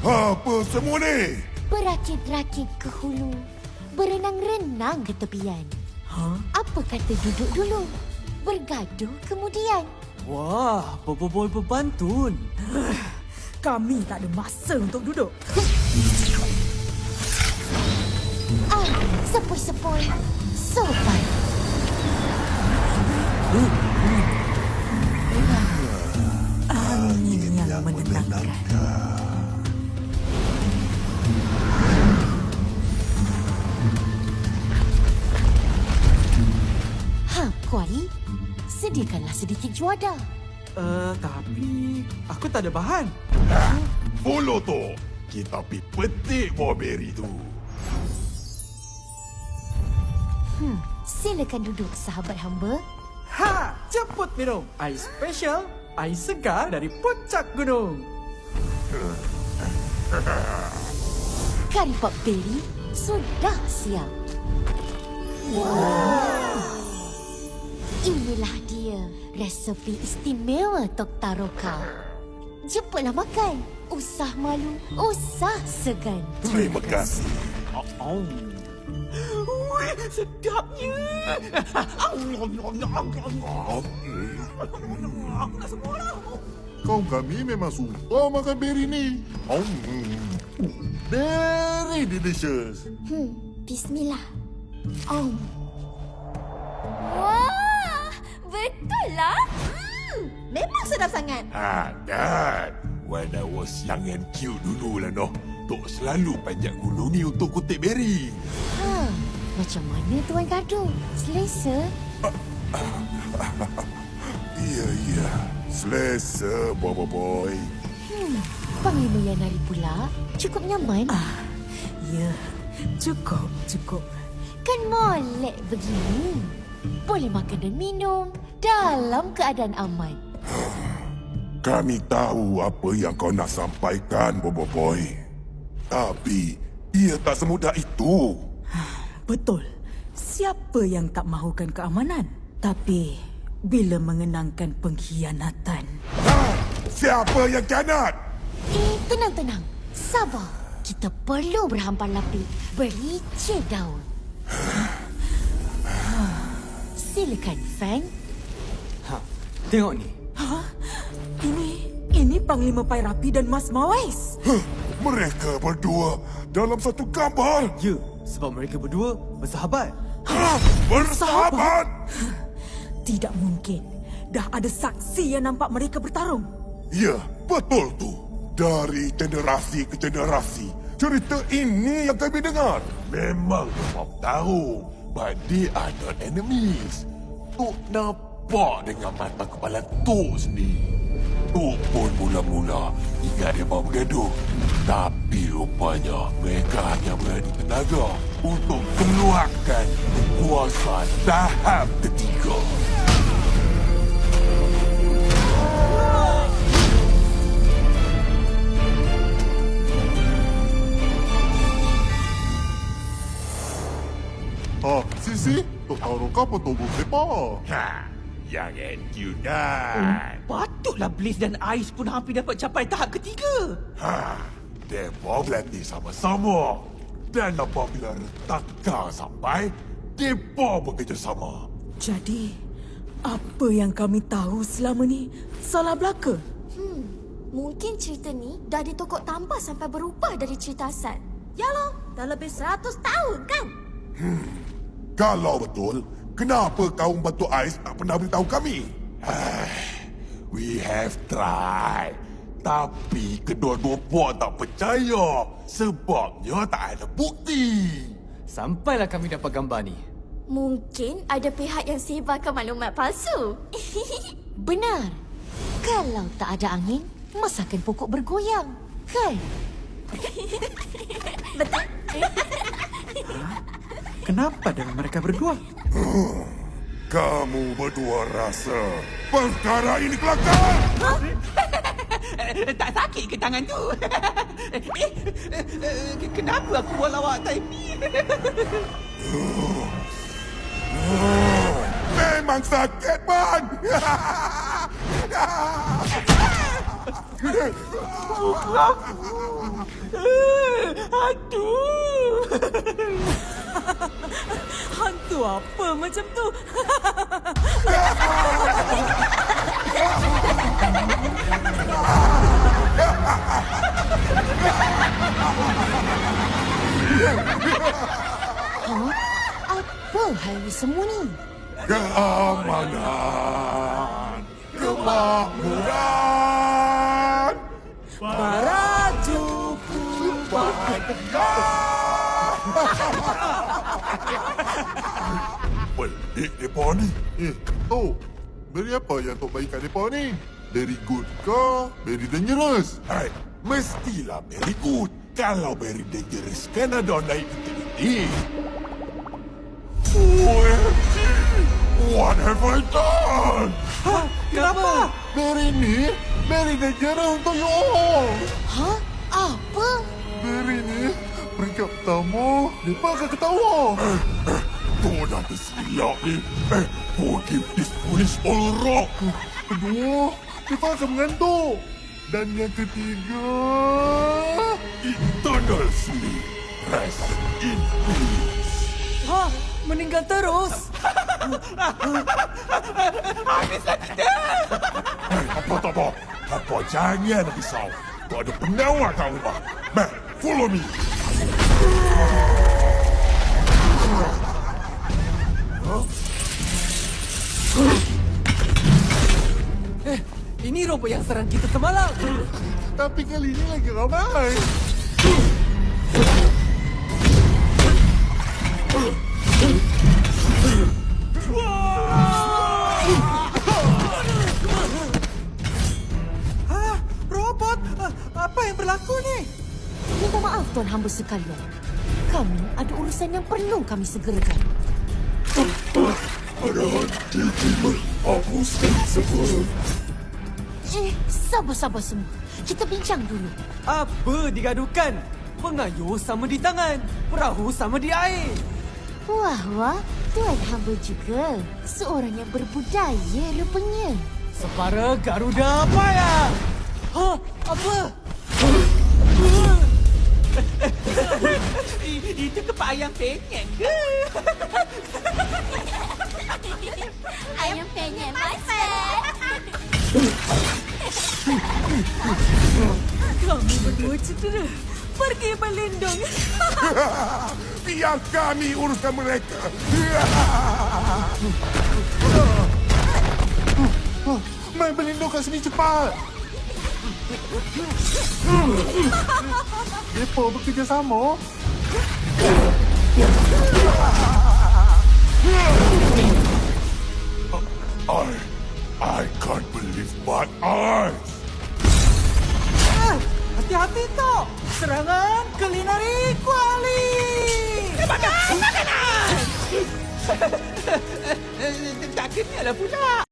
Apa semua ni? Berakit-rakit ke hulu. Berenang-renang ke tepian. Ha? Apa kata duduk dulu? Bergaduh kemudian. Wah, boboi berbantun. Kami tak ada masa untuk duduk. Ah, sepoi-sepoi. Sopan. Angin yang menenangkan. Juada. Uh, tapi aku tak ada bahan. Follow tu. Kita pi petik buah beri tu. Silakan duduk, sahabat hamba. Ha, ceput minum. Air special, air segar dari puncak gunung. Kari pop beri sudah siap. Inilah dia resepi istimewa Tok Taroka. Cepatlah makan. Usah malu, usah segan. Terima kasih. Oh. Ui, sedapnya. Kau kami memang suka makan beri ni. Oh, very delicious. Hmm, bismillah. Om. Wah, betul lah. Hmm, memang sedap sangat. Ah, Dad. When I was young and cute dulu lah noh. Tok selalu panjat gunung ni untuk kutip beri. Ha, macam mana Tuan Kadu? Selesa? Iya, iya. Selesa, boy boy. Hmm, Panglima Yanari pula cukup nyaman. Ah, ya, cukup, cukup. Kan molek begini. Boleh makan dan minum dalam keadaan aman. Kami tahu apa yang kau nak sampaikan, Bobo Boy. Tapi, ia tak semudah itu. Betul. Siapa yang tak mahukan keamanan? Tapi, bila mengenangkan pengkhianatan, Ha! Siapa yang kianat? Eh, tenang-tenang. Sabar. Kita perlu berhampar-lapik. Bericik daun. Silakan, Fang. Ha, tengok ni. ini, ini Panglima Pairapi dan Mas Mawais. Huh, mereka berdua dalam satu gambar. Ya, sebab mereka berdua bersahabat. Ha! Bersahabat! Tidak mungkin. Dah ada saksi yang nampak mereka bertarung. Ya, betul tu. Dari generasi ke generasi, cerita ini yang kami dengar. Memang demam tahu. But they are not enemies. Tok nampak dengan mata kepala Tok sendiri. Tok pun mula-mula ingat dia bawa bergaduh. Tapi rupanya mereka hanya berani tenaga untuk keluarkan kuasa tahap ketiga. Ah, Sisi, Tok Taro kau potong sepa. Ha, yang NQ dan... Patutlah Bliss dan Ais pun hampir dapat capai tahap ketiga. Ha, mereka berlatih sama-sama. Dan apabila retakan sampai, mereka bekerjasama. Jadi, apa yang kami tahu selama ni salah belaka? Mungkin cerita ni dah ditokok tambah sampai berubah dari cerita asal. Ya loh, dah lebih 100 tahun kan? Kalau betul, kenapa kaum Batu Ais tak pernah beritahu kami? Ah, We have tried. Tapi kedua-dua puak tak percaya. Sebabnya tak ada bukti. Sampailah kami dapat gambar ni. Mungkin ada pihak yang sebarkan maklumat palsu. Benar. Kalau tak ada angin, masakan pokok bergoyang. Kan? Kenapa dengan mereka berdua? Kamu berdua rasa perkara ini kelakar? tak sakit ke tangan tu? eh, kenapa aku buat lawak time ni? Memang sakit, Man! Hantu! Hantu apa macam tu? Apa hal ini semua ni? Keamanan, kemakmuran. Baraju Pelik mereka ni. Eh, Tok. Beri apa yang Tok bagi kat mereka ni? Very good ke? Very dangerous? Hai, mestilah very good. Kalau very dangerous, kan ada naik ini. OMG! What have I done? Kenapa? Very ni, very dangerous untuk you all. Hah? Peringkat pertama, mereka akan ketawa. Tuh dah tersilap ni. Eh, forgive this foolish old rock. Kedua, mereka akan mengantuk. Dan yang ketiga... Eternal sleep. Rest in peace. Ha, meninggal terus. Hei, apa tak apa? Apa jangan risau. Tu ada pengawal kat rumah. Back, follow me. Eh, ini robot yang serang kita semalam. Tapi kali ini lagi ramai. Hamba sekalian. Kami ada urusan yang perlu kami segerakan. Ada hati tiba. Aku sedang sebut. Eh, sabar-sabar semua. Kita bincang dulu. Apa digaduhkan? Pengayuh sama di tangan, perahu sama di air. Wah, wah. Tuan Hamba juga. Seorang yang berbudaya rupanya. Separa Garuda Maya. Ha, apa? Itu kepak ayam penyet ke? Ayam penyet, friend. Kami berdua cedera. Pergi berlindung. Biar kami uruskan mereka. Main berlindung kat sini cepat. Mereka bekerjasama. I, I can't believe my eyes. Ah, Hati-hati tok. Serangan kulineri kuali. Makan, makanan. Tak kenyal lah pula.